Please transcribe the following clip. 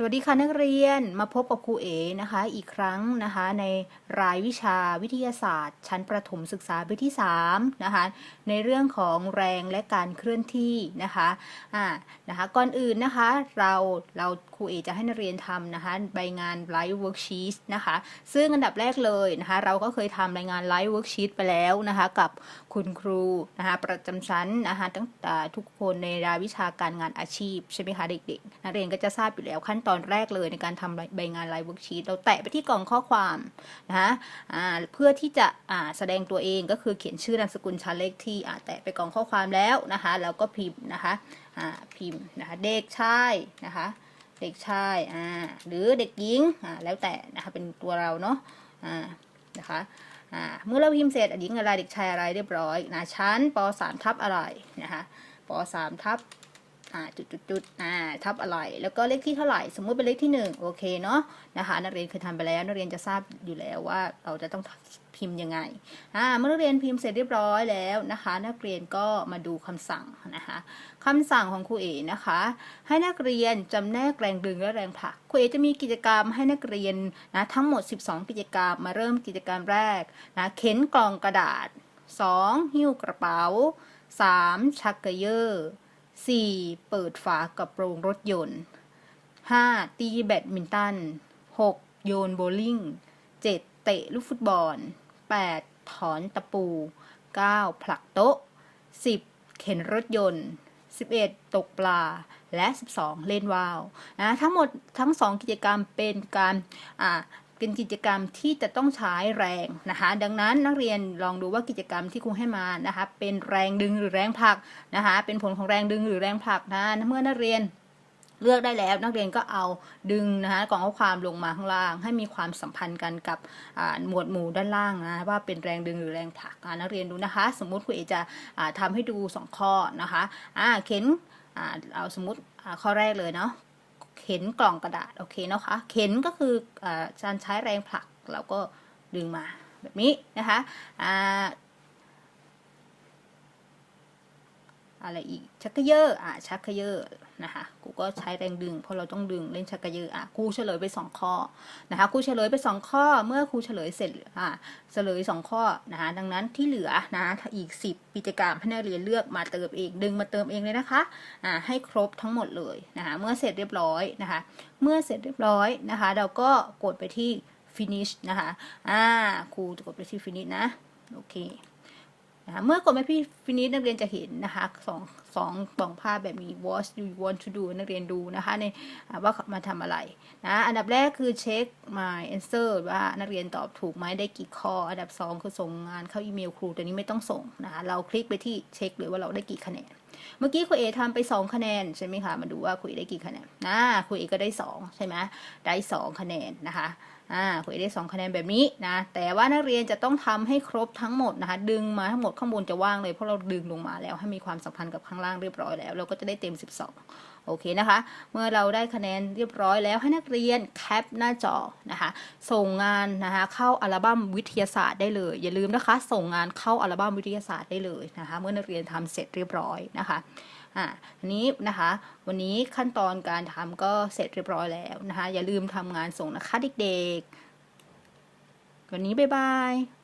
สวัสดีค่ะนักเรียนมาพบกับครูเอนะคะ อีกครั้งนะคะ ในรายวิชาวิทยาศาสตร์ ชั้นประถมศึกษาปีที่3นะคะ ในเรื่องของแรงและการเคลื่อนที่นะคะอ่านะคะ ก่อนอื่นนะคะเราเราครูเอจะให้นักเรียนทำนะคะใบงานไลฟ์เวิร์กชีตนะคะ ซึ่งอันดับแรกเลยนะคะ เราก็เคยทำรายงานไลฟ์เวิร์กชีตไปแล้วนะคะ กับคุณครูนะคะ ประจำชั้นนะคะตั้งแต่ทุกคนในรายวิชาการงานอาชีพใช่ไหมคะเด็กๆ นักเรียนก็จะทราบอยู่แล้วขั้นตอนแรกเลยในการทำใบงานไลฟ์เวิร์กชีตเราแตะไปที่กล่องข้อความนะคะเพื่อที่จะแสดงตัวเองก็คือเขียนชื่อนามสกุลชั้นเลขที่แตะไปกล่องข้อความแล้วนะคะแล้วก็พิมพ์นะคะพิมพ์นะคะเด็กชายนะคะเด็กชายอ่าหรือเด็กหญิงอ่าแล้วแต่นะคะเป็นตัวเราเนาะอ่านะคะอ่าเมื่อเราพิมพ์เสร็จอะหญิงอะไรเด็กชายอะไรเรียบร้อยนะชั้นป .3 ทับอะไรนะคะป .3 ทับ อ่าจุดจุดจุดอ่าทับอะไรแล้วก็เลขที่เท่าไหร่ สมมุติเป็นเลขที่หนึ่งโอเคเนาะนะคะ นักเรียนเคยทำไปแล้วนักเรียนจะทราบอยู่แล้วว่าเราจะต้องพิมพ์ยังไงอ่าเมื่อนักเรียนพิมพ์เสร็จเรียบร้อยแล้วนะคะ นักเรียนก็มาดูคำสั่งนะคะคำสั่งของครูเอนะคะ ให้นักเรียนจำแนกแรงดึงและแรงผลักครูเอจะมีกิจกรรมให้นักเรียนนะทั้งหมด 12 กิจกรรมมาเริ่มกิจกรรมแรกนะเข็นกล่องกระดาษ 2. หิ้วกระเป๋า 3. ชักเกยอร์ 4. เปิดฝากระโปรงรถยนต์ 5. ตีแบดมินตัน 6. โยนโบว์ลิ่ง 7. เตะลูกฟุตบอล 8. ถอนตะปู 9. ผลักโต๊ะ 10. เข็นรถยนต์ 11. ตกปลา และ 12 เล่นว่าวนะทั้งหมดทั้ง 2 กิจกรรมเป็นการอ่า เป็นกิจกรรมที่จะต้องใช้แรงนะคะ ดังนั้นนักเรียนลองดูว่ากิจกรรมที่ครูให้มานะคะ เป็นแรงดึงหรือแรงผลักนะคะ เป็นผลของแรงดึงหรือแรงผลักนะเมื่อนักเรียนเลือกได้แล้วนักเรียนก็เอาดึงนะคะกล่องข้อความลงมาข้างล่าง ให้มีความสัมพันธ์กันกับหมวดหมู่ด้านล่างนะว่าเป็นแรงดึงหรือแรงผลักนักเรียนดูนะคะ สมมุติครูเอจะทำให้ดู 2 ข้อนะคะอ่าเข็นเอาสมมติข้อแรกเลยเนาะ เข็นกล่องกระดาษโอเคนะคะเข็นก็คือการใช้แรงผลักแล้วก็ดึงมาแบบนี้นะคะ อะไรอีกชักกระเยอะอะชักกระเยอะนะคะกูก็ใช้แรงดึงเพราะเราต้องดึงเล่นชักกระเยอะอะครูเฉลยไปสองข้อนะคะครูเฉลยไปสองข้อเมื่อครูเฉลยเสร็จอะเฉลยสองข้อนะคะดังนั้นที่เหลือนะอีกสิบกิจกรรมให้นักเรียนเลือกมาเติมเองดึงมาเติมเองเลยนะคะอ่าให้ครบทั้งหมดเลยนะคะเมื่อเสร็จเรียบร้อยนะคะเมื่อเสร็จเรียบร้อยนะคะเราก็กดไปที่ finish นะคะอ่าครูจะกดไปที่ finish นะโอเค นะคะเมื่อกดไปที่ฟินิชนักเรียนจะเห็นนะคะสองสองกล่องภาพแบบนี้ what do you want to do นักเรียนดูนะคะในว่ามาทำอะไรนะอันดับแรกคือเช็ค my answer ว่านักเรียนตอบถูกไหมได้กี่ข้อ อันดับสองคือส่งงานเข้าอีเมลครูตัวนี้ไม่ต้องส่งนะคะเราคลิกไปที่เช็คเลยว่าเราได้กี่คะแนน เมื่อกี้ครูเอทำไป 2 คะแนนใช่ไหมคะมาดูว่าครูเอได้กี่คะแนนนะครูเอก็ได้ 2 ใช่ไหมได้ 2 คะแนนนะคะ อ่าคุยได้2คะแนนแบบนี้นะ แต่ว่านักเรียนจะต้องทำให้ครบทั้งหมดนะคะ ดึงมาทั้งหมดข้างบนจะว่างเลยเพราะเราดึงลงมาแล้วให้มีความสัมพันธ์กับข้างล่างเรียบร้อยแล้ว เราก็จะได้เต็ม 12 โอเคนะคะ เมื่อเราได้คะแนนเรียบร้อยแล้วให้นักเรียนแคปหน้าจอนะคะ ส่งงานนะคะเข้าอัลบั้มวิทยาศาสตร์ได้เลย อย่าลืมนะคะ ส่งงานเข้าอัลบั้มวิทยาศาสตร์ได้เลยนะคะ เมื่อนักเรียนทำเสร็จเรียบร้อยนะคะ อะอันนี้นะคะ วันนี้ขั้นตอนการทำก็เสร็จเรียบร้อยแล้วนะคะ อย่าลืมทำงานส่งนะคะเด็กๆ วันนี้บ๊ายบาย